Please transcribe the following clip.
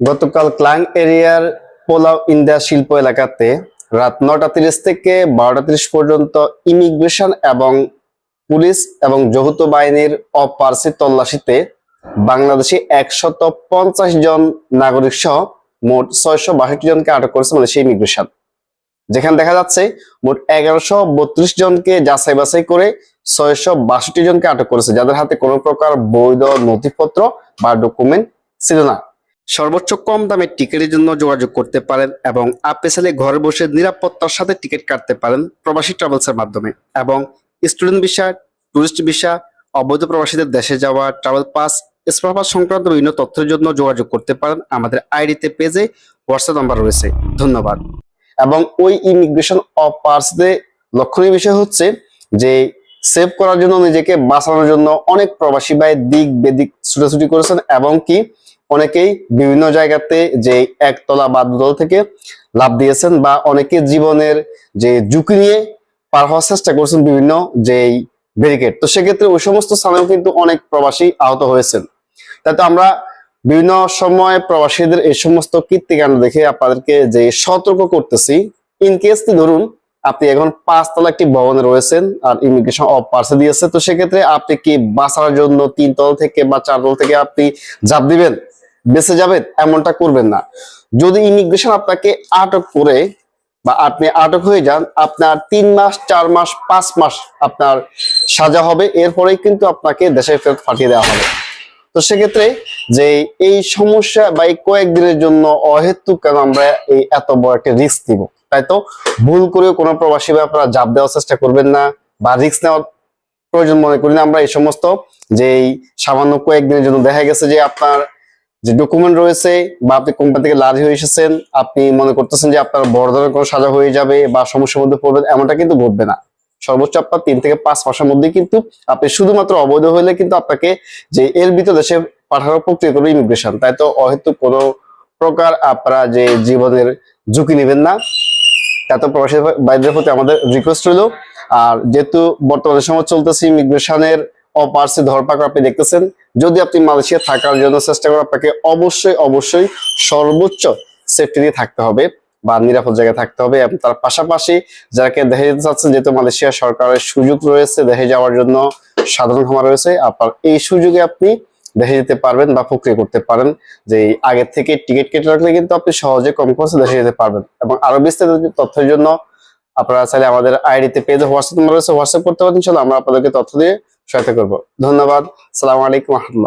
গতকাল ক্লাং এরিয়ার পোলাও ইন্ডিয়া শিল্প এলাকাতে রাত নটা তিরিশ থেকে বারোটা তিরিশ পর্যন্ত ইমিগ্রেশন এবং পুলিশ এবং যৌথ বাহিনীর অপার্সি তল্লাশিতে বাংলাদেশি একশত পঞ্চাশ জন নাগরিক সহ মোট ছয়শো বাষট্টি জনকে আটক করেছে মালয়েশিয়া ইমিগ্রেশন। যেখানে দেখা যাচ্ছে মোট এগারোশো বত্রিশ জনকে যাচাই বাছাই করে ছয়শো বাষট্টি জনকে আটক করেছে, যাদের হাতে কোনো প্রকার বৈধ নথিপত্র বা ডকুমেন্ট ছিল না। সর্বোচ্চ কম দামে টিকিটের জন্য যোগাযোগ করতে পারেন এবং আপনি চাইলে ঘরে বসে নিরাপত্তার সাথে টিকিট কাটতে পারেন প্রবাসী ট্রাভেলসের মাধ্যমে। এবং স্টুডেন্ট ভিসা, টুরিস্ট ভিসা, অবৈধ প্রবাসীদের দেশে যাওয়া, ট্রাভেল পাস স্পার পাস সংক্রান্ত বিভিন্ন তথ্যের জন্য যোগাযোগ করতে পারেন। আমাদের আইডিতে পেজে হোয়াটসঅ্যাপ নাম্বার রয়েছে। ধন্যবাদ। এবং ওই ইমিগ্রেশন অফ পার্সদের লক্ষণীয় বিষয় হচ্ছে যে, সেভ করার জন্য নিজেকে বাঁচানোর জন্য অনেক প্রবাসী ভাই দিক বেদিক ছুটাছুটি করেছেন এবং কি অনেকেই বিভিন্ন জায়গাতে যে একতলা বা দুতলা থেকে লাভ দিয়েছেন বা অনেকে জীবনের যে ঝুঁকি নিয়ে পার হওয়ার চেষ্টা করছেন বিভিন্ন যেই ব্যারিকেড তো সেক্ষেত্রে ওই সমস্ত স্থানেও কিন্তু অনেক প্রবাসী আহত হয়েছেন। তাই তো আমরা বিভিন্ন সময় প্রবাসীদের এই সমস্ত কীর্তিকাণ্ড দেখে আপনাদেরকে যে সতর্ক করতেছি। ইন কেস ধরুন, আপনি এখন পাঁচতলা একটি ভবনে রয়েছেন আর ইমিগ্রেশন অফ পার্সে দিয়েছে, তো সেক্ষেত্রে আপনি কি বাঁচার জন্য তিন তল থেকে বা চার তল থেকে আপনি জাপ দিবেন? বেঁচে যাবেন এমনটা করবেন না। যদি ইমিগ্রেশন আপনাকে আটক করে বা আপনি আটক হয়ে যান, আপনার তিন মাস, চার মাস, পাঁচ মাস আপনার সাজা হবে, এরপরেই কিন্তু আপনাকে দেশে ফেরত পাঠিয়ে দেওয়া হবে। তো সেক্ষেত্রে যে এই সমস্যা বা এই কয়েকদিনের জন্য অহেতুক কেন আমরা এই এত বড় একটা রিস্ক দিব তাই তো ভুল করেও কোনো প্রবাসী বা আপনারা জাপ দেওয়ার চেষ্টা করবেন না বা রিস্ক নেওয়ার প্রয়োজন মনে করি না। আমরা এই সমস্ত যে সামান্য কয়েকদিনের জন্য দেখা গেছে যে আপনার যে ডকুমেন্ট রয়েছে বা আপনি কোম্পানি থেকে লাজ হয়ে এসেছেন, আপনি মনে করতেছেন যে আপনার বড় ধরনের কোনো সাজা হয়ে যাবে বা সমস্যার মধ্যে পড়বেন, এমনটা কিন্তু ঘটবে না। সর্বোচ্চ আপনার তিন থেকে পাঁচ মাসের মধ্যে কিন্তু আপনি শুধুমাত্র অবৈধ হলে কিন্তু আপনাকে যে এর ভিতর দেশে পাঠানোর প্রক্রিয়া করবে ইমিগ্রেশন তাই তো অহেতু কোনো প্রকার আপনারা যে জীবনের ঝুঁকি নেবেন না। এত প্রবাসী বাইরের প্রতি আমাদের রিকোয়েস্ট রইল। আর যেহেতু বর্তমানে সময় চলতেছে ইমিগ্রেশনের অপার্সি ধরপাকড় আপনি দেখতেছেন। যদি আপনি মালয়েশিয়া থাকার জন্য চেষ্টা করেন, আপনাকে অবশ্যই অবশ্যই সর্বোচ্চ সেফটি দিয়ে থাকতে হবে বা নিরাপদ জায়গায় থাকতে হবে এবং তার পাশাপাশি যারাকে দেখে যেতে চাচ্ছেন, যেহেতু মালয়েশিয়া সরকারের সুযোগ রয়েছে দেখে যাওয়ার জন্য সাধারণ ক্ষমা রয়েছে, আপনার এই সুযোগে আপনি দেখে যেতে পারবেন বা প্রক্রিয়া করতে পারেন যে আগে থেকে টিকিট কেটে রাখলে কিন্তু আপনি সহজে কম খরচে দেখে যেতে পারবেন। এবং আরও বিস্তারিত তথ্যের জন্য আপনারা চাইলে আমাদের আইডিতে পেজে হোয়াটসঅ্যাপ নাম্বার রয়েছে হোয়াটসঅ্যাপ করতে পারেন আমরা আপনাদেরকে তথ্য দিয়ে সহায়তা করব। ধন্যবাদ। সালাম আলাইকুম রহমতুল্লাহ।